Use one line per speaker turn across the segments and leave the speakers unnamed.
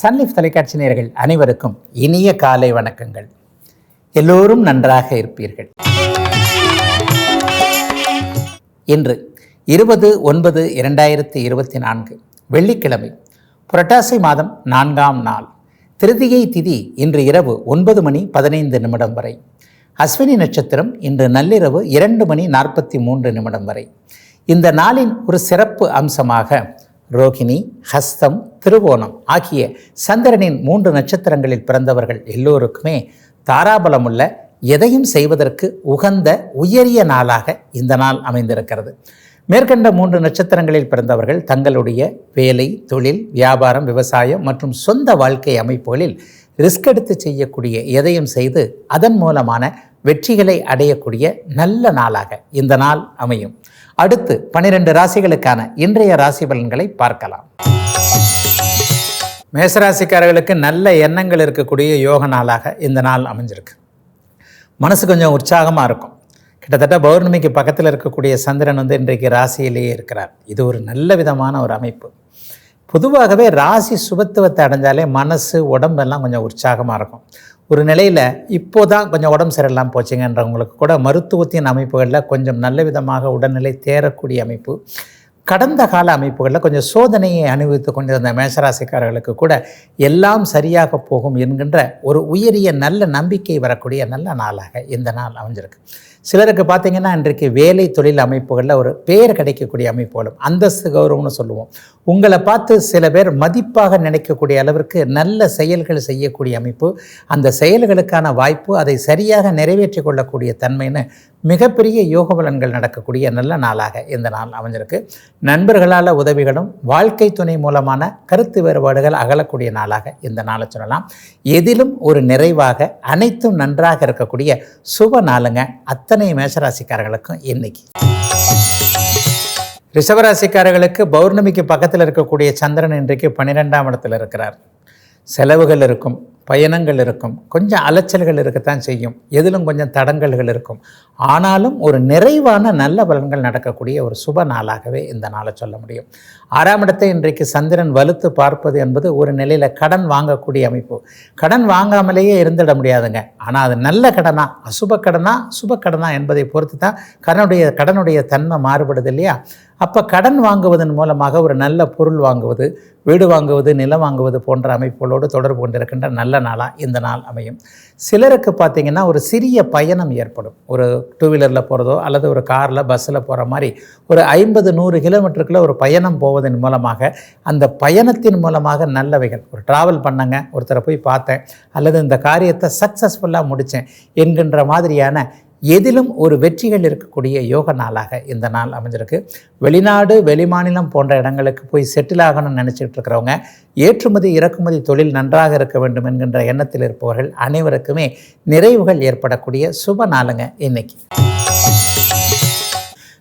சன்லிஃப் தொலைக்காட்சி நேர்கள் அனைவருக்கும் இனிய காலை வணக்கங்கள். எல்லோரும் நன்றாக இருப்பீர்கள். இன்று இருபது ஒன்பது இரண்டாயிரத்தி இருபத்தி நான்கு வெள்ளிக்கிழமை புரட்டாசி மாதம் நான்காம் நாள் திருதியை திதி இன்று இரவு ஒன்பது மணி பதினைந்து நிமிடம் வரை அஸ்வினி நட்சத்திரம் இன்று நள்ளிரவு இரண்டு மணி நாற்பத்தி மூன்று நிமிடம் வரை. இந்த நாளின் ஒரு சிறப்பு அம்சமாக ரோகிணி ஹஸ்தம் திருவோணம் ஆகிய சந்திரனின் மூன்று நட்சத்திரங்களில் பிறந்தவர்கள் எல்லோருக்குமே தாராபலமுள்ள எதையும் செய்வதற்கு உகந்த உயரிய நாளாக இந்த நாள் அமைந்திருக்கிறது. மேற்கண்ட மூன்று நட்சத்திரங்களில் பிறந்தவர்கள் தங்களுடைய வேலை தொழில் வியாபாரம் விவசாயம் மற்றும் சொந்த வாழ்க்கை அமைப்புகளில் ரிஸ்க் எடுத்து செய்யக்கூடிய எதையும் செய்து அதன் மூலமான வெற்றிகளை அடையக்கூடிய நல்ல நாளாக இந்த நாள் அமையும். அடுத்து பனிரெண்டு ராசிகளுக்கான இன்றைய ராசி பலன்களை பார்க்கலாம். மேசராசிக்காரர்களுக்கு நல்ல எண்ணங்கள் இருக்கக்கூடிய யோக நாளாக இந்த நாள் அமைஞ்சிருக்கு. மனசு கொஞ்சம் உற்சாகமாக இருக்கும். கிட்டத்தட்ட பௌர்ணமிக்கு பக்கத்தில் இருக்கக்கூடிய சந்திரன் வந்து இன்றைக்கு ராசியிலேயே இருக்கிறார். இது ஒரு நல்ல விதமான ஒரு அமைப்பு. பொதுவாகவே ராசி சுபத்துவத்தை அடைஞ்சாலே மனசு உடம்பெல்லாம் கொஞ்சம் உற்சாகமாக இருக்கும். ஒரு நிலையில் இப்போ தான் கொஞ்சம் உடம்பு சரியில்லாமல் போச்சுங்கன்றவங்களுக்கு கூட மருத்துவத்தின் அமைப்புகளில் கொஞ்சம் நல்ல விதமாக உடல்நிலை தேரக்கூடிய அமைப்பு. கடந்த கால அமைப்புகளில் கொஞ்சம் சோதனையை அனுபவித்து கொண்டிருந்த மேஷராசிக்காரர்களுக்கு கூட எல்லாம் சரியாக போகும் என்கின்ற ஒரு உயரிய நல்ல நம்பிக்கை வரக்கூடிய நல்ல நாளாக இந்த நாள் அமைஞ்சிருக்கு. சிலருக்கு பார்த்தீங்கன்னா இன்றைக்கு வேலை தொழில் அமைப்புகளில் ஒரு பெயர் கிடைக்கக்கூடிய அமைப்புகளும் அந்தஸ்து கௌரவம்னு சொல்லுவோம். உங்களை பார்த்து சில பேர் மதிப்பாக நினைக்கக்கூடிய அளவிற்கு நல்ல செயல்கள் செய்யக்கூடிய அமைப்பு. அந்த செயல்களுக்கான வாய்ப்பு அதை சரியாக நிறைவேற்றி கொள்ளக்கூடிய தன்மைன்னு மிகப்பெரிய யோக பலன்கள் நடக்கக்கூடிய நல்ல நாளாக இந்த நாள் அமைஞ்சிருக்கு. நண்பர்களால் உதவிகளும் வாழ்க்கை துணை மூலமான கருத்து வேறுபாடுகள் அகலக்கூடிய நாளாக இந்த நாளை சொல்லலாம். எதிலும் ஒரு நிறைவாக அனைத்தும் நன்றாக இருக்கக்கூடிய சுப நாளுங்க அத்தனை மேஷராசிக்காரர்களுக்கும் இன்னைக்கு. ரிஷபராசிக்காரர்களுக்கு பௌர்ணமிக்கு பக்கத்தில் இருக்கக்கூடிய சந்திரன் இன்றைக்கு பன்னிரெண்டாம் இடத்துல இருக்கிறார். செலவுகள் இருக்கும் பயணங்கள் இருக்கும் கொஞ்சம் அலைச்சல்கள் இருக்கத்தான் செய்யும். எதிலும் கொஞ்சம் தடங்கல்கள் இருக்கும். ஆனாலும் ஒரு நிறைவான நல்ல பலன்கள் நடக்கக்கூடிய ஒரு சுப நாளாகவே இந்த நாளை சொல்ல முடியும். ஆறாம் இடத்தை இன்றைக்கு சந்திரன் வலுத்து பார்ப்பது என்பது ஒரு நிலையில் கடன் வாங்கக்கூடிய அமைப்பு. கடன் வாங்காமலேயே இருந்துட முடியாதுங்க. ஆனால் அது நல்ல கடனா அசுப கடனா சுப கடனா என்பதை பொறுத்து தான் கடனுடைய கடனுடைய தன்மை மாறுபடுது இல்லையா? அப்போ கடன் வாங்குவதன் மூலமாக ஒரு நல்ல பொருள் வாங்குவது வீடு வாங்குவது நிலம் வாங்குவது போன்ற அமைப்புகளோடு தொடர்பு கொண்டிருக்கின்ற நல்ல நாளாக இந்த நாள் அமையும். சிலருக்கு பார்த்திங்கன்னா ஒரு சிறிய பயணம் ஏற்படும். ஒரு டூ வீலரில் போகிறதோ அல்லது ஒரு காரில் பஸ்ஸில் போகிற மாதிரி ஒரு ஐம்பது நூறு கிலோமீட்டருக்குள்ளே ஒரு பயணம் போவதன் மூலமாக அந்த பயணத்தின் மூலமாக நல்லவைகள். ஒரு ட்ராவல் பண்ணங்க ஒருத்தரை போய் பார்த்தேன். அல்லது இந்த காரியத்தை சக்ஸஸ்ஃபுல்லாக முடித்தேன் என்கின்ற மாதிரியான எதிலும் ஒரு வெற்றிகள் இருக்கக்கூடிய யோக நாளாக இந்த நாள் அமைஞ்சிருக்கு. வெளிநாடு வெளிமாநிலம் போன்ற இடங்களுக்கு போய் செட்டில் ஆகணும்னு நினச்சிட்டு இருக்கிறவங்க ஏற்றுமதி இறக்குமதி தொழில் நன்றாக இருக்க வேண்டும் என்கின்ற எண்ணத்தில் இருப்பவர்கள் அனைவருக்குமே நிறைவுகள் ஏற்படக்கூடிய சுப நாளுங்க இன்னைக்கு.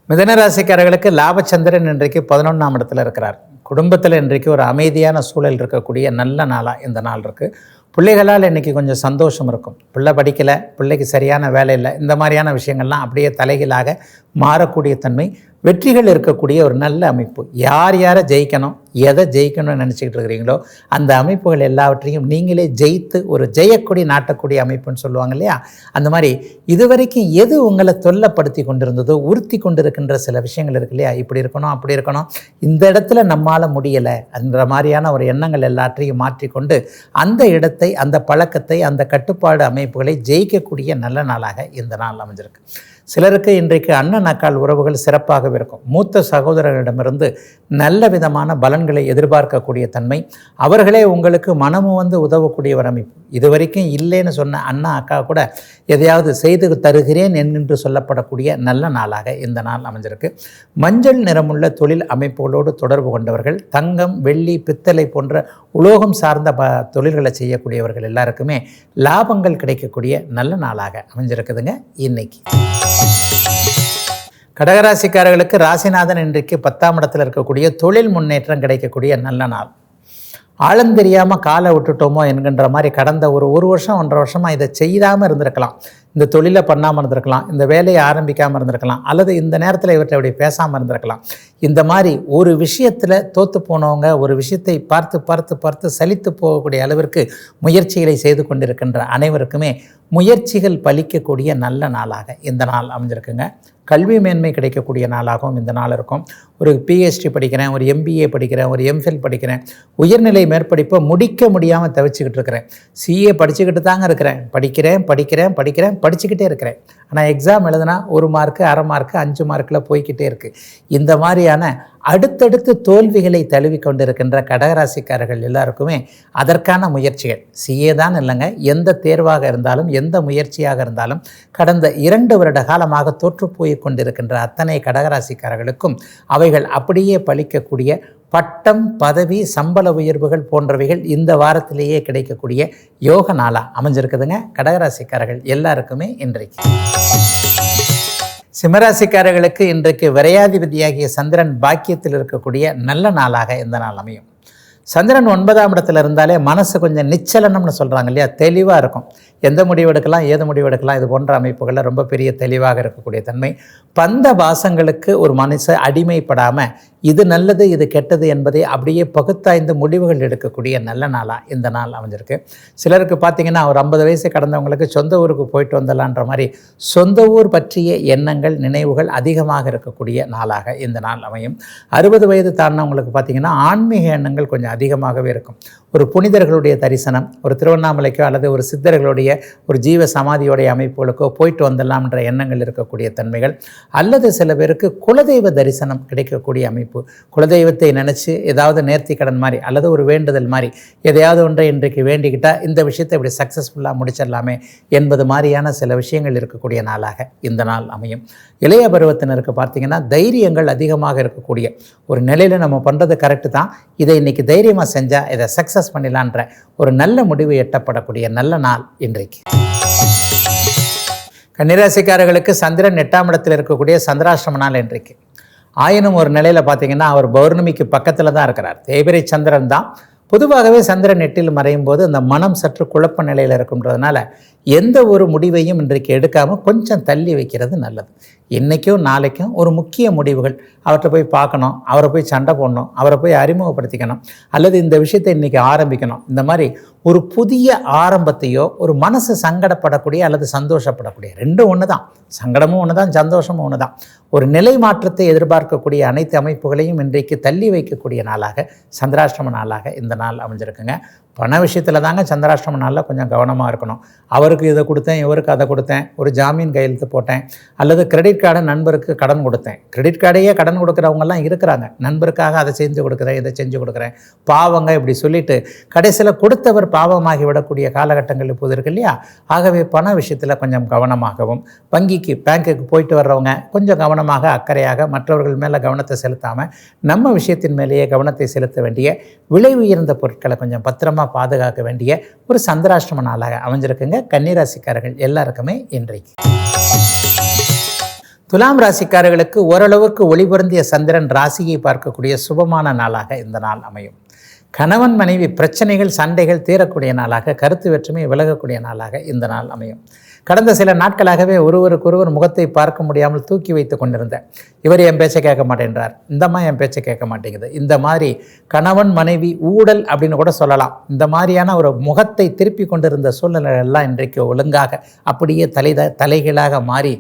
மிதனராசிக்காரர்களுக்கு லாபச்சந்திரன் இன்றைக்கு பதினொன்றாம் இடத்துல இருக்கிறார். குடும்பத்தில் இன்றைக்கு ஒரு அமைதியான சூழல் இருக்கக்கூடிய நல்ல நாளாக இந்த நாள் இருக்குது பிள்ளைகளால் இன்றைக்கி கொஞ்சம் சந்தோஷம் இருக்கும். பிள்ளை படிக்கலை பிள்ளைக்கு சரியான வேலை இல்லை. இந்த மாதிரியான விஷயங்கள்லாம் அப்படியே தலைகீழாக மாறக்கூடிய தன்மை வெற்றிகள் இருக்கக்கூடிய ஒரு நல்ல அமைப்பு. யார் யாரை ஜெயிக்கணும் எதை ஜெயிக்கணும்னு நினச்சிக்கிட்டு இருக்கிறீங்களோ அந்த அமைப்புகள் எல்லாவற்றையும் நீங்களே ஜெயித்து ஒரு ஜெயக்கூடிய நாட்டக்கூடிய அமைப்புன்னு சொல்லுவாங்க இல்லையா? அந்த மாதிரி இதுவரைக்கும் எது உங்களை தொல்லப்படுத்தி கொண்டிருந்ததோ உறுத்தி கொண்டிருக்கின்ற சில விஷயங்கள் இருக்கு இல்லையா? இப்படி இருக்கணும் அப்படி இருக்கணும். இந்த இடத்துல நம்மால் முடியலை அந்த மாதிரியான ஒரு எண்ணங்கள் எல்லாற்றையும் மாற்றிக்கொண்டு அந்த இடத்தை அந்த பழக்கத்தை அந்த கட்டுப்பாடு அமைப்புகளை ஜெயிக்கக்கூடிய நல்ல நாளாக இந்த நாள் அமைஞ்சிருக்கு. சிலருக்கு இன்றைக்கு அண்ணன் அக்கால் உறவுகள் சிறப்பாக இருக்கும். மூத்த சகோதரர்களிடமிருந்து நல்ல விதமான பலன்களை எதிர்பார்க்கக்கூடிய தன்மை அவர்களே உங்களுக்கு மனமும் வந்து உதவக்கூடிய ஒரு அமைப்பு. இதுவரைக்கும் இல்லைன்னு சொன்ன அண்ணா அக்கா கூட எதையாவது செய்து தருகிறேன் என்று சொல்லப்படக்கூடிய நல்ல நாளாக இந்த நாள் அமைஞ்சிருக்கு. மஞ்சள் நிறமுள்ள தொழில் அமைப்புகளோடு தொடர்பு கொண்டவர்கள் தங்கம் வெள்ளி பித்தளை போன்ற உலோகம் சார்ந்த ப தொழில்களை செய்யக்கூடியவர்கள் எல்லாருக்குமே லாபங்கள் கிடைக்கக்கூடிய நல்ல நாளாக அமைஞ்சிருக்குதுங்க. இன்னைக்கு. கடகராசிக்காரர்களுக்கு ராசிநாதன் இன்றைக்கு பத்தாம் இடத்தில் இருக்கக்கூடிய தொழில் முன்னேற்றம் கிடைக்கக்கூடிய நல்ல நாள். ஆழந்தெரியாமல் காலை விட்டுட்டோமோ என்கின்ற மாதிரி கடந்த ஒரு ஒரு வருஷம் ஒன்றரை வருஷமாக இதை செய்யாமல் இருந்திருக்கலாம். இந்த தொழிலை பண்ணாமல் இருந்திருக்கலாம். இந்த வேலையை ஆரம்பிக்காமல் இருந்திருக்கலாம். அல்லது இந்த நேரத்தில் இவற்றை அப்படி பேசாமல் இருந்திருக்கலாம். இந்த மாதிரி ஒரு விஷயத்தில் தோற்று போனவங்க ஒரு விஷயத்தை பார்த்து பார்த்து பார்த்து சலித்து போகக்கூடிய அளவிற்கு முயற்சிகளை செய்து கொண்டிருக்கின்ற அனைவருக்குமே முயற்சிகள் பலிக்கக்கூடிய நல்ல நாளாக இந்த நாள் அமைஞ்சிருக்குங்க. கல்வி மேன்மை கிடைக்கக்கூடிய நாளாகவும் இந்த நாள் இருக்கும். ஒரு பிஹெச்டி படிக்கிறேன் ஒரு எம்பிஏ படிக்கிறேன் ஒரு எம்ஃபில் படிக்கிறேன். உயர்நிலை மேற்படிப்பை முடிக்க முடியாமல் தவிச்சுக்கிட்டு இருக்கிறேன். சிஏ படிச்சுக்கிட்டு தாங்க இருக்கிறேன். படிக்கிறேன் படிக்கிறேன் படிக்கிறேன் படிச்சுக்கிட்டே இருக்கிறேன். ஆனால் எக்ஸாம் எழுதுனா ஒரு மார்க்கு அரை மார்க்கு அஞ்சு மார்க்கில் போய்கிட்டே இருக்குது இந்த மாதிரியான அடுத்தடுத்து தோல்விகளை தழுவி கொண்டிருக்கின்ற கடகராசிக்காரர்கள் எல்லாருக்குமே அதற்கான முயற்சிகள். சிஏ தான் இல்லைங்க. எந்த தேர்வாக இருந்தாலும் எந்த முயற்சியாக இருந்தாலும் கடந்த இரண்டு வருட காலமாக தோற்றுப்போய் கொண்டிருக்கின்ற அத்தனை கடகராசிக்காரர்களுக்கும் அவைகள் அப்படியே பலிக்கக்கூடிய பட்டம் பதவி சம்பள உயர்வுகள் போன்றவைகள் இந்த வாரத்திலேயே கிடைக்கக்கூடிய யோக நாளாக அமைஞ்சிருக்குதுங்க. கடகராசிக்காரர்கள் எல்லாருக்குமே இன்றைக்கு. சிம்மராசிக்காரர்களுக்கு இன்றைக்கு விரையாதிபதியாகிய சந்திரன் பாக்கியத்தில் இருக்கக்கூடிய நல்ல நாளாக இந்த நாள் அமையும். சந்திரன் ஒன்பதாம் இடத்துல இருந்தாலே மனசு கொஞ்சம் நிச்சலனம்னு சொல்கிறாங்க இல்லையா? தெளிவாக இருக்கும். எந்த முடிவு எடுக்கலாம் ஏது முடிவு எடுக்கலாம் இது போன்ற அமைப்புகளில் ரொம்ப பெரிய தெளிவாக இருக்கக்கூடிய தன்மை. பந்த பாசங்களுக்கு ஒரு மனுஷன் அடிமைப்படாமல் இது நல்லது இது கெட்டது என்பதை அப்படியே பகுத்தாய்ந்து முடிவுகள் எடுக்கக்கூடிய நல்ல நாளாக இந்த நாள் அமைஞ்சிருக்கு. சிலருக்கு பார்த்தீங்கன்னா ஒரு ஐம்பது வயசு கடந்தவங்களுக்கு சொந்த ஊருக்கு போயிட்டு வந்தலான்ற மாதிரி சொந்த ஊர் பற்றிய எண்ணங்கள் நினைவுகள் அதிகமாக இருக்கக்கூடிய நாளாக இந்த நாள் அமையும். அறுபது வயது தாண்டினவங்களுக்கு பார்த்தீங்கன்னா ஆன்மீக எண்ணங்கள் கொஞ்சம் அதிகமாகவே இருக்கும். ஒரு புனிதர்களுடைய தரிசனம் ஒரு திருவண்ணாமலைக்கோ அல்லது ஒரு சித்தர்களுடைய ஒரு ஜீவ சமாதியோடைய அமைப்புகளுக்கோ போயிட்டு வந்துடலாம்ன்ற எண்ணங்கள் இருக்கக்கூடிய தன்மைகள் அல்லது சில பேருக்கு குலதெய்வ தரிசனம் கிடைக்கக்கூடிய அமைப்பு. குலதெய்வத்தை நினச்சி ஏதாவது நேர்த்தி கடன் மாதிரி அல்லது ஒரு வேண்டுதல் மாதிரி எதையாவது ஒன்றை இன்றைக்கு வேண்டிக்கிட்டால் இந்த விஷயத்தை இப்படி சக்ஸஸ்ஃபுல்லாக முடிச்சிடலாமே என்பது மாதிரியான சில விஷயங்கள் இருக்கக்கூடிய நாளாக இந்த நாள் அமையும். இளைய பருவத்தினருக்கு பார்த்தீங்கன்னா தைரியங்கள் அதிகமாக இருக்கக்கூடிய ஒரு நிலையில் நம்ம பண்ணுறது கரெக்டு தான். இதை இன்றைக்கி தைரியமாக செஞ்சால் இதை சக்ஸஸ் பண்ணிடலான்ற ஒரு நல்ல முடிவு எட்டப்படக்கூடிய நல்ல நாள் இன்றைக்கு. கன்னிராசிக்காரர்களுக்கு சந்திரன் எட்டாம் இடத்தில் இருக்கக்கூடிய சந்திராஷ்டம நாள் இன்றைக்கு. ஆயினும் ஒரு நிலையில் பார்த்தீங்கன்னா அவர் பௌர்ணமிக்கு பக்கத்தில் தான் இருக்கிறார். தேய்பிரை சந்திரன் தான். பொதுவாகவே சந்திரன் எட்டில் மறையும் போது அந்த மனம் சற்று குழப்ப நிலையில் இருக்குன்றதுனால எந்த ஒரு முடிவையும் இன்றைக்கு எடுக்காமல் கொஞ்சம் தள்ளி வைக்கிறது நல்லது. இன்றைக்கும் நாளைக்கும் ஒரு முக்கிய முடிவுகள். அவர்கிட்ட போய் பார்க்கணும் அவரை போய் சண்டை போடணும் அவரை போய் அறிமுகப்படுத்திக்கணும் அல்லது இந்த விஷயத்தை இன்றைக்கி ஆரம்பிக்கணும். இந்த மாதிரி ஒரு புதிய ஆரம்பத்தையோ ஒரு மனசு சங்கடப்படக்கூடிய அல்லது சந்தோஷப்படக்கூடிய ரெண்டும் ஒன்று தான் சங்கடமும் ஒன்று தான் சந்தோஷமும் ஒன்று தான் ஒரு நிலை மாற்றத்தை எதிர்பார்க்கக்கூடிய அனைத்து அமைப்புகளையும் இன்றைக்கு தள்ளி வைக்கக்கூடிய நாளாக சந்திராஷ்டம நாளாக இந்த நாள் அமைஞ்சிருக்குங்க. பண விஷயத்தில் தாங்க சந்திராஷ்டம நாளில் கொஞ்சம் கவனமாக இருக்கணும். அவருக்கு இதை கொடுத்தேன் இவருக்கு அதை கொடுத்தேன் ஒரு ஜாமீன் கையெழுத்து போட்டேன் அல்லது கிரெடிட் கார்டை நண்பருக்கு கடன் கொடுத்தேன். கிரெடிட் கார்டையே கடன் கொடுக்குறவங்கலாம் இருக்கிறாங்க. நண்பருக்காக அதை செஞ்சு கொடுக்குறேன் இதை செஞ்சு கொடுக்குறேன். பாவங்க இப்படி சொல்லிட்டு கடைசியில் கொடுத்தவர் பாவமாகி விடக்கூடிய காலகட்டங்கள் இப்போது இருக்கு இல்லையா? ஆகவே பண விஷயத்தில் கொஞ்சம் கவனமாகவும் வங்கிக்கு பேங்க்குக்கு போயிட்டு வர்றவங்க கொஞ்சம் கவனமாக அக்கறையாக மற்றவர்கள் மேலே கவனத்தை செலுத்தாமல் நம்ம விஷயத்தின் மேலேயே கவனத்தை செலுத்த வேண்டிய விலை உயர்ந்த பொருட்களை கொஞ்சம் பத்திரமா பாதுகாக்க வேண்டிய ஒரு சந்திராஷ்டம நாளாக அமைஞ்சிருக்குங்க. கன்னிராசிக்காரர்கள் எல்லாருக்குமே இன்றைக்கு. துலாம் ராசிக்காரர்களுக்கு ஓரளவுக்கு ஒளிபொருந்திய சந்திரன் ராசியை பார்க்கக்கூடிய சுபமான நாளாக இந்த நாள் அமையும். கணவன் மனைவி பிரச்சனைகள் சண்டைகள் தீரக்கூடிய நாளாக கருத்து வேற்றுமை விலகக்கூடிய நாளாக இந்த நாள் அமையும். கடந்த சில நாட்களாகவே ஒருவருக்கொருவர் முகத்தை பார்க்க முடியாமல் தூக்கி வைத்து கொண்டிருந்தேன். இவர் என் பேச்சை கேட்க மாட்டேன்றார். இந்தம்மா என் பேச்சை கேட்க மாட்டேங்குது. இந்த மாதிரி கணவன் மனைவி ஊடல் அப்படின்னு கூட சொல்லலாம். இந்த மாதிரியான ஒரு முகத்தை திருப்பி கொண்டிருந்த சூழ்நிலை எல்லாம் இன்றைக்கு ஒழுங்காக அப்படியே தலை தலைகளாக மாறி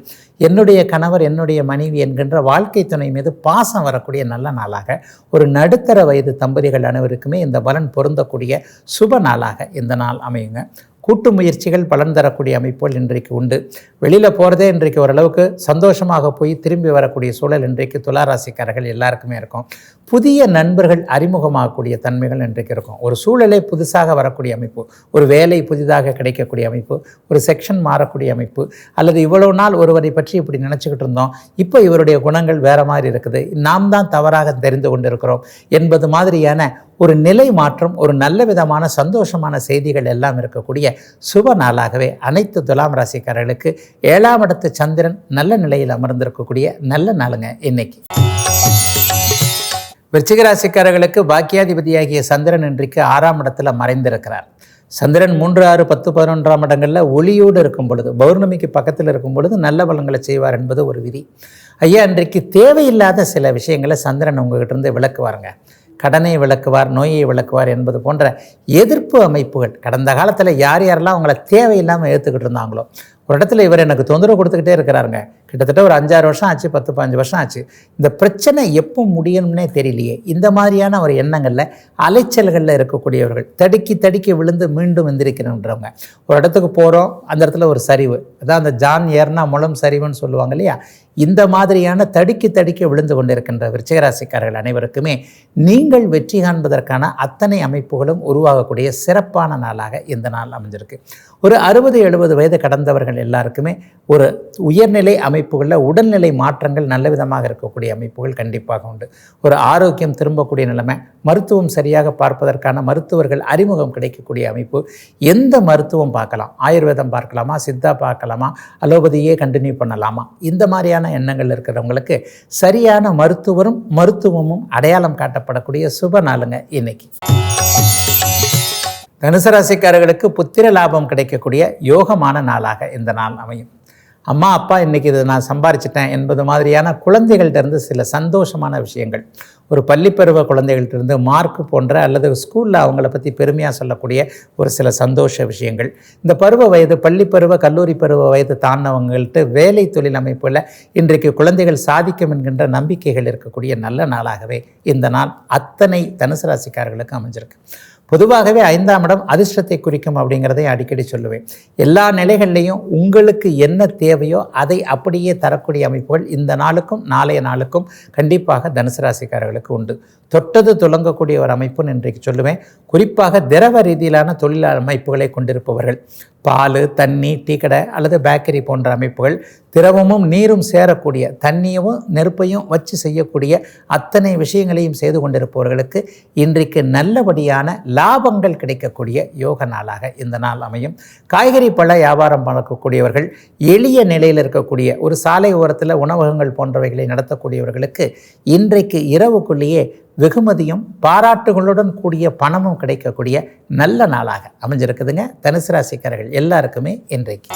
என்னுடைய கணவர் என்னுடைய மனைவி என்கின்ற வாழ்க்கை துணை மீது பாசம் வரக்கூடிய நல்ல நாளாக ஒரு நடுத்தர வயது தம்பதிகள் அனைவருக்குமே இந்த பலன் பொருந்தக்கூடிய சுப நாளாக இந்த நாள் அமையுங்க. கூட்டு முயற்சிகள் பலன் தரக்கூடிய அமைப்புகள் இன்றைக்கு உண்டு. வெளியில் போகிறதே இன்றைக்கு ஓரளவுக்கு சந்தோஷமாக போய் திரும்பி வரக்கூடிய சூழல் இன்றைக்கு துளாராசிக்காரர்கள் எல்லாருக்குமே இருக்கும். புதிய நண்பர்கள் அறிமுகமாகக்கூடிய தன்மைகள் இன்றைக்கு இருக்கும். ஒரு சூழலே புதுசாக வரக்கூடிய அமைப்பு ஒரு வேலை புதிதாக கிடைக்கக்கூடிய அமைப்பு ஒரு செக்ஷன் மாறக்கூடிய அமைப்பு அல்லது இவ்வளவு நாள் ஒருவரை பற்றி இப்படி நினச்சிக்கிட்டு இருந்தோம். இப்போ இவருடைய குணங்கள் வேறு மாதிரி இருக்குது. நாம் தான் தவறாக தெரிந்து கொண்டிருக்கிறோம் என்பது மாதிரியான ஒரு நிலை மாற்றம் ஒரு நல்ல விதமான சந்தோஷமான செய்திகள் எல்லாம் இருக்கக்கூடிய சுப நாளாகவே அனைத்து துலாம் ராசிக்காரர்களுக்கு ஏழாம் இடத்து சந்திரன் நல்ல நிலையில் அமர்ந்திருக்கக்கூடிய நல்ல நாளுங்க இன்னைக்கு. விருச்சிகராசிக்காரர்களுக்கு பாக்கியாதிபதியாகிய சந்திரன் இன்றைக்கு ஆறாம் இடத்துல மறைந்திருக்கிறார். சந்திரன் மூன்று ஆறு பத்து பதினொன்றாம் இடங்களில் ஒளியோடு இருக்கும் பொழுது பௌர்ணமிக்கு பக்கத்தில் இருக்கும் பொழுது நல்ல பலன்களை செய்வார் என்பது ஒரு விதி. ஐயா இன்றைக்கு தேவையில்லாத சில விஷயங்களை சந்திரன் உங்ககிட்ட இருந்து விளக்குவாருங்க. கடனை விளக்குவார் நோயை விளக்குவார் என்பது போன்ற எதிர்ப்பு அமைப்புகள். கடந்த காலத்தில் யார் யாரெல்லாம் அவங்கள தேவையில்லாமல் ஏற்றுக்கிட்டு இருந்தாங்களோ ஒரு இடத்துல இவர் எனக்கு தொந்தரவு கொடுத்துக்கிட்டே இருக்கிறாருங்க. கிட்டத்தட்ட ஒரு அஞ்சாறு வருஷம் ஆச்சு பத்து பதினஞ்சு வருஷம் ஆச்சு. இந்த பிரச்சனை எப்போ முடியணும்னே தெரியலையே. இந்த மாதிரியான ஒரு எண்ணங்களில் அலைச்சல்களில் இருக்கக்கூடியவர்கள் தடுக்கி தடுக்கி விழுந்து மீண்டும் எந்திரிக்கணுன்றவங்க. ஒரு இடத்துக்கு போகிறோம் அந்த இடத்துல ஒரு சரிவு. அதான் அந்த ஜான் ஏர்னா முளம் சரிவுன்னு சொல்லுவாங்க இல்லையா? இந்த மாதிரியான தடுக்கி தடுக்கி விழுந்து கொண்டிருக்கின்ற விருச்சிகராசிக்காரர்கள் அனைவருக்குமே நீங்கள் வெற்றி காண்பதற்கான அத்தனை அமைப்புகளும் உருவாகக்கூடிய சிறப்பான நாளாக இந்த நாள் அமைஞ்சிருக்கு. ஒரு அறுபது எழுபது வயது கடந்தவர்கள் எல்லாருக்குமே ஒரு உயர்நிலை அமைப்புகளில் உடல்நிலை மாற்றங்கள் நல்ல விதமாக இருக்கக்கூடிய அமைப்புகள் கண்டிப்பாக உண்டு. ஒரு ஆரோக்கியம் திரும்பக்கூடிய நிலைமை மருத்துவம் சரியாக பார்ப்பதற்கான மருத்துவர்கள் அறிமுகம் கிடைக்கக்கூடிய அமைப்பு. எந்த மருத்துவம் பார்க்கலாம்? ஆயுர்வேதம் பார்க்கலாமா? சித்தா பார்க்கலாமா? அலோபதியே கண்டினியூ பண்ணலாமா? இந்த மாதிரியான எண்ணங்கள் இருக்கிறவங்களுக்கு சரியான மருத்துவரும் மருத்துவமும் அடையாளம் காட்டப்படக்கூடிய சுப நாளுங்க இன்னைக்கு. தனுசு ராசிக்காரர்களுக்கு புத்திர லாபம் கிடைக்கக்கூடிய யோகமான நாளாக இந்த நாள் அமையும். அம்மா அப்பா இன்றைக்கி இது நான் சம்பாரிச்சிட்டேன் என்பது மாதிரியான குழந்தைகள்ட்ட இருந்து சில சந்தோஷமான விஷயங்கள். ஒரு பள்ளிப்பருவ குழந்தைகள்ட்ட இருந்து மார்க் போன்ற அல்லது ஸ்கூலில் அவங்கள பற்றி பெருமையாக சொல்லக்கூடிய ஒரு சில சந்தோஷ விஷயங்கள். இந்த பருவ வயது பள்ளிப்பருவ கல்லூரி பருவ வயது தாண்டவங்கள்ட்டு வேலை தொழில் அமைப்பில் இன்றைக்கு குழந்தைகள் சாதிக்கும் என்கின்ற நம்பிக்கைகள் இருக்கக்கூடிய நல்ல நாளாகவே இந்த நாள் அத்தனை தனுசு ராசிக்காரர்களுக்கு அமைஞ்சிருக்கு. பொதுவாகவே ஐந்தாம் இடம் அதிர்ஷ்டத்தை குறிக்கும் அப்படிங்கிறதை அடிக்கடி சொல்லுவேன். எல்லா நிலைகள்லையும் உங்களுக்கு என்ன தேவையோ அதை அப்படியே தரக்கூடிய அமைப்புகள் இந்த நாளுக்கும் நாளைய நாளுக்கும் கண்டிப்பாக தனுசு ராசிக்காரர்களுக்கு உண்டு. தொட்டது துலங்கக்கூடிய ஒரு அமைப்புன்னு இன்றைக்கு சொல்லுவேன். குறிப்பாக திரவ ரீதியிலான தொழில் அமைப்புகளை கொண்டிருப்பவர்கள். பால் தண்ணி டீ கடை அல்லது பேக்கரி போன்ற அமைப்புகள் திரவமும் நீரும் சேரக்கூடிய தண்ணியும் நெருப்பையும் வச்சு செய்யக்கூடிய அத்தனை விஷயங்களையும் செய்து கொண்டிருப்பவர்களுக்கு இன்றைக்கு நல்லபடியான லாபங்கள் கிடைக்கக்கூடிய யோக நாளாக இந்த நாள் அமையும். காய்கறி பழ வியாபாரம் பார்க்கக்கூடியவர்கள் எளிய நிலையில் இருக்கக்கூடிய ஒரு சாலை ஓரத்தில் உணவகங்கள் போன்றவைகளை நடத்தக்கூடியவர்களுக்கு இன்றைக்கு இரவுக்குள்ளேயே வெகுமதியும் பாராட்டுகளுடன் கூடிய பணமும் கிடைக்கக்கூடிய நல்ல நாளாக அமைஞ்சிருக்குதுங்க. தனுசு ராசிக்காரர்கள் எல்லாருக்குமே இன்றைக்கு.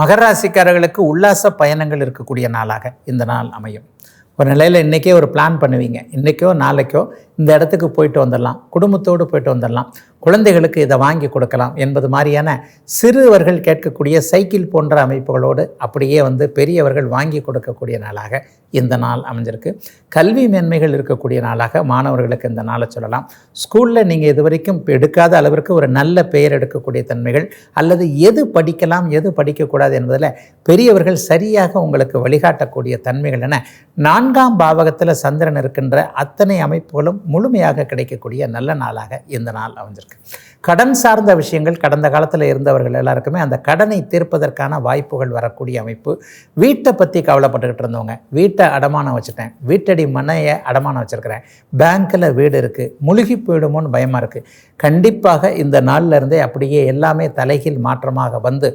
மகர ராசிக்காரர்களுக்கு உல்லாச பயணங்கள் இருக்கக்கூடிய நாளாக இந்த நாள் அமையும். ஒரு நிலையில் இன்றைக்கே ஒரு பிளான் பண்ணுவீங்க. இன்றைக்கோ நாளைக்கோ இந்த இடத்துக்கு போயிட்டு வந்துடலாம். குடும்பத்தோடு போயிட்டு வந்துடலாம். குழந்தைகளுக்கு இதை வாங்கி கொடுக்கலாம் என்பது மாதிரியான சிறுவர்கள் கேட்கக்கூடிய சைக்கிள் போன்ற அமைப்புகளோடு அப்படியே வந்து பெரியவர்கள் வாங்கி கொடுக்கக்கூடிய நாளாக இந்த நாள் அமைஞ்சிருக்கு. கல்வி மேன்மைகள் இருக்கக்கூடிய நாளாக மாணவர்களுக்கு இந்த நாளை சொல்லலாம். ஸ்கூலில் நீங்கள் இது வரைக்கும் எடுக்காத அளவிற்கு ஒரு நல்ல பெயர் எடுக்கக்கூடிய தன்மைகள் அல்லது எது படிக்கலாம் எது படிக்கக்கூடாது என்பதில் பெரியவர்கள் சரியாக உங்களுக்கு வழிகாட்டக்கூடிய தன்மைகள் என நான்காம் பாவகத்தில் சந்திரன் இருக்கின்ற அத்தனை அமைப்புகளும் முழுமையாக கிடைக்கக்கூடிய நல்ல நாளாக இந்த நாள் அமைஞ்சிருக்கு. கடன் சார்ந்த விஷயங்கள் கடந்த காலத்தில் இருந்தவர்கள் எல்லாருக்குமே அந்த கடனை தீர்ப்பதற்கான வாய்ப்புகள் வரக்கூடிய அமைப்பு. வீட்டை பற்றி கவலைப்பட்டுக்கிட்டு இருந்தவங்க வீட்டை அடமானம் வச்சுட்டேன் வீட்டடி மனையை அடமானம் வச்சுருக்கிறேன் பேங்க்கில் வீடு இருக்குது முழுகி போயிடுமோன்னு பயமாக இருக்குது கண்டிப்பாக இந்த நாள்ல இருந்தே அப்படியே எல்லாமே தலைகீழ் மாற்றமாக வந்து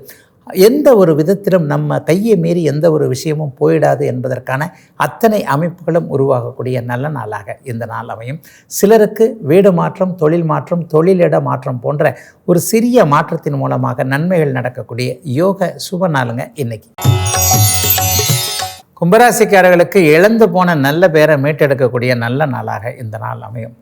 எந்த ஒரு விதத்திலும் நம்ம கையை மீறி எந்த ஒரு விஷயமும் போயிடாது என்பதற்கான அத்தனை அமைப்புகளும் உருவாகக்கூடிய நல்ல நாளாக இந்த நாள் அமையும். சிலருக்கு வீடு மாற்றம் தொழில் மாற்றம் தொழிலிட மாற்றம் போன்ற ஒரு சிறிய மாற்றத்தின் மூலமாக நன்மைகள் நடக்கக்கூடிய யோக சுப நாளுங்க இன்னைக்கு. கும்பராசிக்காரர்களுக்கு இழந்து போன நல்ல பேரை மீட்டெடுக்கக்கூடிய நல்ல நாளாக இந்த நாள் அமையும்.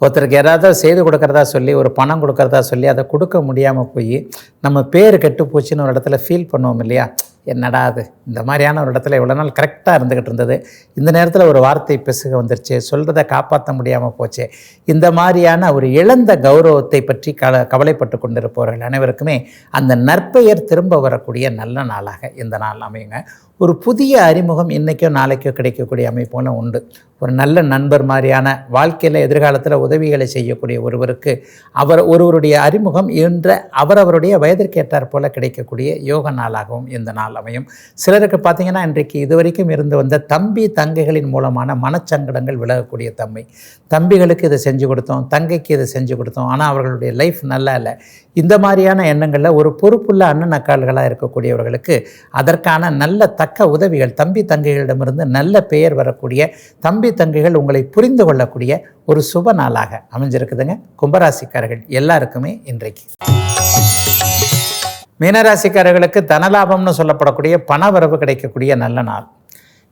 ஒருத்தருக்கு யாராவது செய்து கொடுக்குறதா சொல்லி ஒரு பணம் கொடுக்குறதா சொல்லி அதை கொடுக்க முடியாமல் போய் நம்ம பேர் கெட்டு போச்சுன்னு ஒரு இடத்துல ஃபீல் பண்ணுவோம் இல்லையா? என்னடா அது? இந்த மாதிரியான ஒரு இடத்துல இவ்வளோ நாள் கரெக்டாக இருந்துக்கிட்டு இருந்தது. இந்த நேரத்தில் ஒரு வார்த்தை பிசுக வந்துருச்சு. சொல்கிறத காப்பாற்ற முடியாமல் போச்சு. இந்த மாதிரியான ஒரு இழந்த கௌரவத்தை பற்றி க கவலைப்பட்டு கொண்டிருப்பவர்கள் அனைவருக்குமே அந்த நற்பெயர் திரும்ப வரக்கூடிய நல்ல நாளாக இந்த நாள் அமையுங்க. ஒரு புதிய அறிமுகம் இன்றைக்கோ நாளைக்கோ கிடைக்கக்கூடிய அமைப்புகளும் உண்டு. ஒரு நல்ல நண்பர் மாதிரியான வாழ்க்கையில் எதிர்காலத்தில் உதவிகளை செய்யக்கூடிய ஒருவருக்கு அவர் ஒருவருடைய அறிமுகம் என்ற அவரவருடைய வயதிற்கேற்றார் போல கிடைக்கக்கூடிய யோக நாளாகவும் இந்த நாள் அமையும். சிலருக்கு பார்த்தீங்கன்னா இன்றைக்கு இதுவரைக்கும் இருந்து வந்த தம்பி தங்கைகளின் மூலமான மனச்சங்கடங்கள் விலகக்கூடிய தன்மை. தம்பிகளுக்கு இதை செஞ்சு கொடுத்தோம் தங்கைக்கு இதை செஞ்சு கொடுத்தோம். ஆனால் அவர்களுடைய லைஃப் நல்லா இல்லை. இந்த மாதிரியான எண்ணங்களில் ஒரு பொறுப்புள்ள அண்ணன் அக்கால்களாக இருக்கக்கூடியவர்களுக்கு அதற்கான நல்ல தக்க உதவிகள் தம்பி தங்கைகளிடமிருந்து நல்ல பெயர் வரக்கூடிய தம்பி தங்கைகள் உங்களை புரிந்து கொள்ளக்கூடிய ஒரு சுப நாளாக அமைஞ்சிருக்குதுங்க. கும்பராசிக்காரர்கள் எல்லாருக்குமே இன்றைக்கு. மீனராசிக்காரர்களுக்கு தனலாபம்னு சொல்லப்படக்கூடிய பண வரவு கிடைக்கக்கூடிய நல்ல நாள்.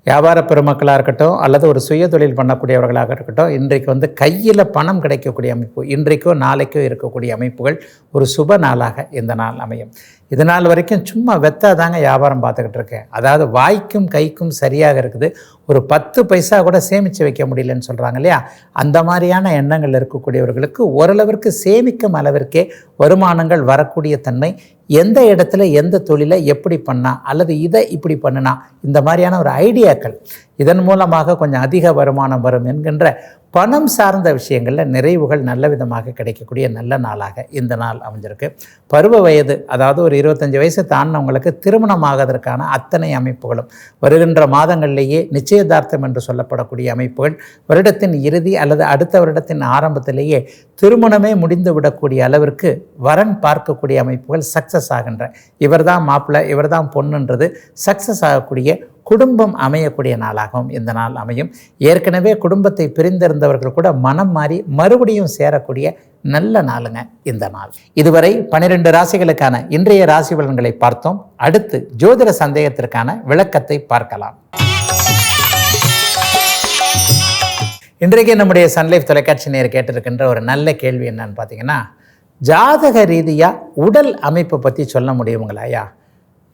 வியாபார பெருமக்களாக இருக்கட்டும் அல்லது ஒரு சுய தொழில் பண்ணக்கூடியவர்களாக இருக்கட்டும் இன்றைக்கு வந்து கையில் பணம் கிடைக்கக்கூடிய அமைப்பு இன்றைக்கோ நாளைக்கோ இருக்கக்கூடிய அமைப்புகள் ஒரு சுப நாளாக இந்த நாள் அமையும். இது நாள் வரைக்கும் சும்மா வெத்தா தாங்க வியாபாரம் பார்த்துக்கிட்டு இருக்கேன். அதாவது வாய்க்கும் கைக்கும் சரியாக இருக்குது. ஒரு பத்து பைசா கூட சேமித்து வைக்க முடியலன்னு சொல்கிறாங்க இல்லையா? அந்த மாதிரியான எண்ணங்கள் இருக்கக்கூடியவர்களுக்கு ஓரளவிற்கு சேமிக்கும் அளவிற்கே வருமானங்கள் வரக்கூடிய தன்மை. எந்த இடத்துல எந்த தொழிலை எப்படி பண்ணால் அல்லது இதை இப்படி பண்ணினா? இந்த மாதிரியான ஒரு ஐடியாக்கள். இதன் மூலமாக கொஞ்சம் அதிக வருமானம் வரும் என்கின்ற பணம் சார்ந்த விஷயங்களில் நிறைவுகள் நல்ல விதமாக கிடைக்கக்கூடிய நல்ல நாளாக இந்த நாள் அமைஞ்சிருக்கு. பருவ வயது அதாவது ஒரு இருபத்தஞ்சி வயசு தாண்டினவங்களுக்கு திருமணமாகதற்கான அத்தனை அமைப்புகளும் வருகின்ற மாதங்களிலேயே நிச்சயதார்த்தம் என்று சொல்லப்படக்கூடிய அமைப்புகள் வருடத்தின் இறுதி அல்லது அடுத்த வருடத்தின் ஆரம்பத்திலேயே திருமணமே முடிந்து விடக்கூடிய அளவிற்கு வரன் பார்க்கக்கூடிய அமைப்புகள் சக்ஸஸ் ஆகின்ற இவர்தான் மாப்பிள்ளை இவர்தான் பொண்ணுன்றது சக்ஸஸ் ஆகக்கூடிய குடும்பம் அமையக்கூடிய நாளாகவும் இந்த நாள் அமையும். ஏற்கனவே குடும்பத்தை பிரிந்திருந்தவர்கள் கூட மனம் மாறி மறுபடியும் சேரக்கூடிய நல்ல நாளுங்க இந்த நாள். இதுவரை பனிரெண்டு ராசிகளுக்கான இன்றைய ராசி பலன்களை பார்த்தோம். அடுத்து ஜோதிட சந்தேகத்திற்கான விளக்கத்தை பார்க்கலாம். இன்றைக்கு நம்முடைய சன்லைஃப் தொலைக்காட்சி நேர் கேட்டிருக்கின்ற ஒரு நல்ல கேள்வி என்னன்னு பார்த்தீங்கன்னா ஜாதக ரீதியாக உடல் அமைப்பை பற்றி சொல்ல முடியுங்களா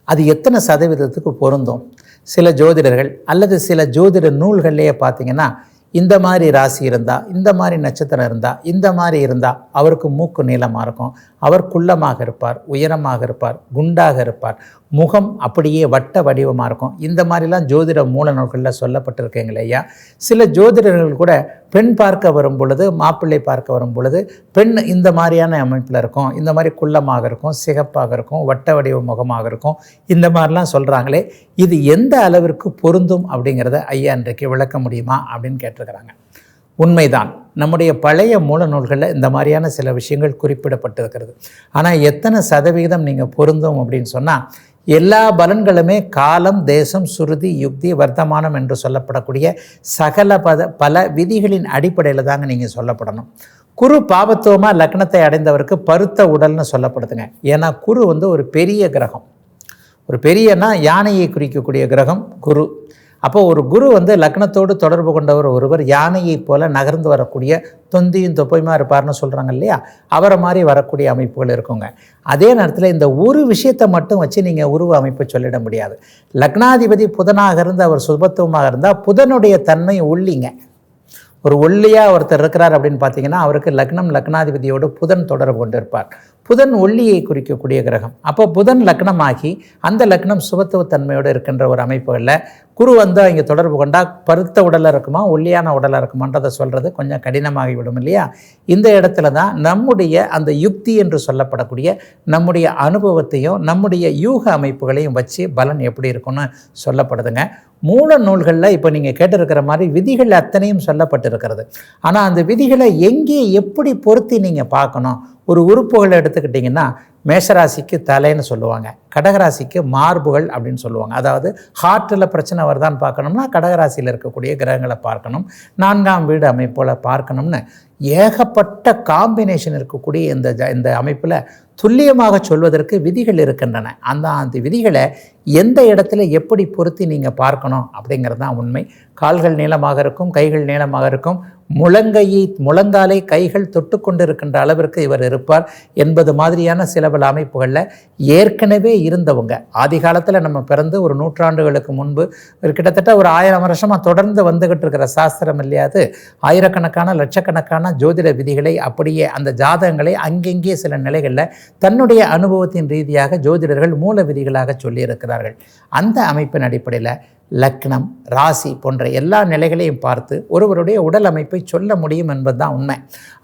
அது எத்தனை சதவீதத்துக்கு பொருந்தும்? சில ஜோதிடர்கள் அல்லது சில ஜோதிட நூல்கள்லேயே பார்த்தீங்கன்னா இந்த மாதிரி ராசி இருந்தால் இந்த மாதிரி நட்சத்திரம் இருந்தால் இந்த மாதிரி இருந்தால் அவருக்கு மூக்கு நீளமாக இருக்கும். அவர் குள்ளமாக இருப்பார் உயரமாக இருப்பார் குண்டாக இருப்பார். முகம் அப்படியே வட்ட வடிவமாக இருக்கும். இந்த மாதிரிலாம் ஜோதிட மூல நூல்களில் சொல்லப்பட்டிருக்கீங்களே ஐயா சில ஜோதிடர்கள் கூட பெண் பார்க்க வரும் பொழுது மாப்பிள்ளை பார்க்க வரும் பொழுது பெண் இந்த மாதிரியான அமைப்பில் இருக்கும். இந்த மாதிரி குள்ளமாக இருக்கும் சிகப்பாக இருக்கும் வட்ட வடிவ முகமாக இருக்கும். இந்த மாதிரிலாம் சொல்கிறாங்களே இது எந்த அளவிற்கு பொருந்தும் அப்படிங்கிறத ஐயா இன்றைக்கு விளக்க முடியுமா அப்படின்னு கேட்டிருக்கிறாங்க. உண்மைதான். நம்முடைய பழைய மூல நூல்களில் இந்த மாதிரியான சில விஷயங்கள் குறிப்பிடப்பட்டிருக்கிறது. ஆனால் எத்தனை சதவிகிதம் நீங்கள் பொருந்தும் அப்படின்னு சொன்னால் எல்லா பலன்களுமே காலம் தேசம் சுருதி யுக்தி வர்த்தமானம் என்று சொல்லப்படக்கூடிய சகல பத பல விதிகளின் அடிப்படையில் தாங்க நீங்கள் சொல்லப்படணும். குரு பாபத்துவமாக லக்னத்தை அடைந்தவருக்கு பருத்த உடல்னு சொல்லப்படுதுங்க. ஏன்னா குரு வந்து ஒரு பெரிய கிரகம். ஒரு பெரியனா யானையை குறிக்கக்கூடிய கிரகம் குரு. அப்போ ஒரு குரு வந்து லக்னத்தோடு தொடர்பு கொண்டவர் ஒருவர் யானையைப் போல நகர்ந்து வரக்கூடிய தொந்தியும் தொப்பையுமா இருப்பார்னு சொல்கிறாங்க இல்லையா? அவரை மாதிரி வரக்கூடிய அமைப்புகள் இருக்குங்க. அதே நேரத்தில் இந்த ஒரு விஷயத்தை மட்டும் வச்சு நீங்கள் உருவ அமைப்பை சொல்லிட முடியாது. லக்னாதிபதி புதனாக இருந்து அவர் சுபத்துவமாக இருந்தால் புதனுடைய தன்மை உள்ளிங்க ஒரு ஒல்லியாக ஒருத்தர் இருக்கிறார் அப்படின்னு பார்த்தீங்கன்னா அவருக்கு லக்னம் லக்னாதிபதியோடு புதன் தொடர்பு கொண்டிருப்பார். புதன் ஒல்லியை குறிக்கக்கூடிய கிரகம். அப்போ புதன் லக்னமாகி அந்த லக்னம் சுபத்துவத்தன்மையோடு இருக்கின்ற ஒரு அமைப்புகளில் குரு வந்து இங்கே தொடர்பு கொண்டால் பருத்த உடலாக இருக்குமா ஒல்லியான உடலாக இருக்குமான்றதை சொல்கிறது கொஞ்சம் கடினமாகிவிடும் இல்லையா? இந்த இடத்துல தான் நம்முடைய அந்த யுக்தி என்று சொல்லப்படக்கூடிய நம்முடைய அனுபவத்தையும் நம்முடைய யூக அமைப்புகளையும் வச்சு பலன் எப்படி இருக்கும்னு சொல்லப்படுதுங்க. மூல நூல்களில் இப்போ நீங்கள் கேட்டிருக்கிற மாதிரி விதிகள் அத்தனையும் சொல்லப்பட்டிருக்கிறது. ஆனால் அந்த விதிகளை எங்கே எப்படி பொருத்தி நீங்கள் பார்க்கணும்? ஒரு உறுப்புகளை எடுத்துக்கிட்டிங்கன்னா மேஷராசிக்கு தலைன்னு சொல்லுவாங்க. கடகராசிக்கு மார்புகள் அப்படின்னு சொல்லுவாங்க. அதாவது ஹார்ட்டில் பிரச்சனை வருதான்னு பார்க்கணும்னா கடகராசியில் இருக்கக்கூடிய கிரகங்களை பார்க்கணும். நான்காம் வீடு அமைப்போல் பார்க்கணும்னு ஏகப்பட்ட காம்பினேஷன் இருக்கக்கூடிய இந்த ஜ இந்த அமைப்பில் துல்லியமாக சொல்வதற்கு விதிகள் இருக்கின்றன. அந்த அந்த விதிகளை எந்த இடத்துல எப்படி பொருத்தி நீங்கள் பார்க்கணும் அப்படிங்கிறது தான் உண்மை. கால்கள் நீளமாக இருக்கும் கைகள் நீளமாக இருக்கும். முழங்கையை முழங்காலை கைகள் தொட்டு கொண்டு இருக்கின்ற அளவிற்கு இவர் இருப்பார் என்பது மாதிரியான சில பல அமைப்புகளில் ஏற்கனவே இருந்தவங்க. ஆதி காலத்தில் நம்ம பிறந்து ஒரு நூற்றாண்டுகளுக்கு முன்பு ஒரு கிட்டத்தட்ட ஒரு ஆயிரம் வருஷமாக தொடர்ந்து வந்துகிட்டு இருக்கிற சாஸ்திரம் இல்லையாது. ஆயிரக்கணக்கான லட்சக்கணக்கான ஜோதிட விதிகளை அப்படியே அந்த ஜாதகங்களை அங்கெங்கே சில நிலைகளில் தன்னுடைய அனுபவத்தின் ரீதியாக ஜோதிடர்கள் மூல விதிகளாக சொல்லியிருக்கிறார்கள். அந்த அமைப்பின் அடிப்படையில் லக்னம் ராசி போன்ற எல்லா நிலைகளையும் பார்த்து ஒருவருடைய உடல் அமைப்பை சொல்ல முடியும் என்பது தான் உண்மை.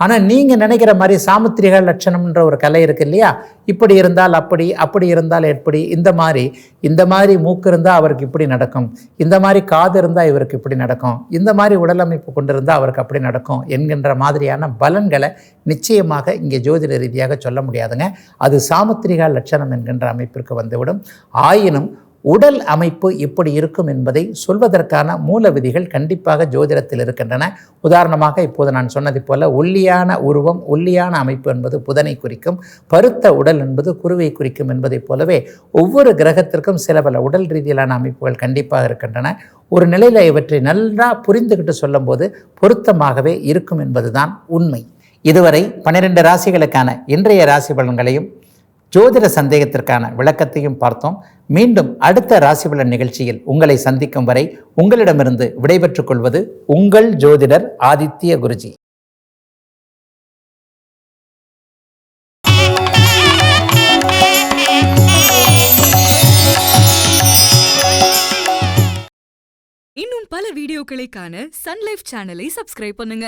ஆனால் நீங்கள் நினைக்கிற மாதிரி சாமுத்திரிக லட்சணம்ன்ற ஒரு கலை இருக்கு இல்லையா? இப்படி இருந்தால் அப்படி அப்படி இருந்தால் எப்படி? இந்த மாதிரி இந்த மாதிரி மூக்கு இருந்தால் அவருக்கு இப்படி நடக்கும். இந்த மாதிரி காது இருந்தால் இவருக்கு இப்படி நடக்கும். இந்த மாதிரி உடல் அமைப்பு கொண்டிருந்தால் அவருக்கு அப்படி நடக்கும் என்கின்ற மாதிரியான பலன்களை நிச்சயமாக இங்கே ஜோதிட ரீதியாக சொல்ல முடியாதுங்க. அது சாமுத்திரிகா லட்சணம் என்கின்ற அமைப்பிற்கு வந்துவிடும். ஆயினும் உடல் அமைப்பு எப்படி இருக்கும் என்பதை சொல்வதற்கான மூல விதிகள் கண்டிப்பாக ஜோதிடத்தில் இருக்கின்றன. உதாரணமாக இப்போது நான் சொன்னது போல ஒல்லியான உருவம் ஒல்லியான அமைப்பு என்பது புதனை குறிக்கும் பருத்த உடல் என்பது குருவை குறிக்கும் என்பதைப் போலவே ஒவ்வொரு கிரகத்திற்கும் சில பல உடல் ரீதியிலான அமைப்புகள் கண்டிப்பாக இருக்கின்றன. ஒரு நிலையில் இவற்றை நல்லா புரிந்துகிட்டு சொல்லும்போது பொருத்தமாகவே இருக்கும் என்பதுதான் உண்மை. இதுவரை பன்னிரெண்டு ராசிகளுக்கான இன்றைய ராசி பலன்களையும் ஜோதிட சந்தேகத்திற்கான விளக்கத்தையும் பார்த்தோம். மீண்டும் அடுத்த ராசி நிகழ்ச்சியில் உங்களை சந்திக்கும் வரை உங்களிடமிருந்து விடைபெற்றுக் கொள்வது உங்கள் ஜோதிடர் ஆதித்ய குருஜி.
இன்னும் பல வீடியோக்களை காண சன்லைஃப் சேனலை சப்ஸ்கிரைப் பண்ணுங்க.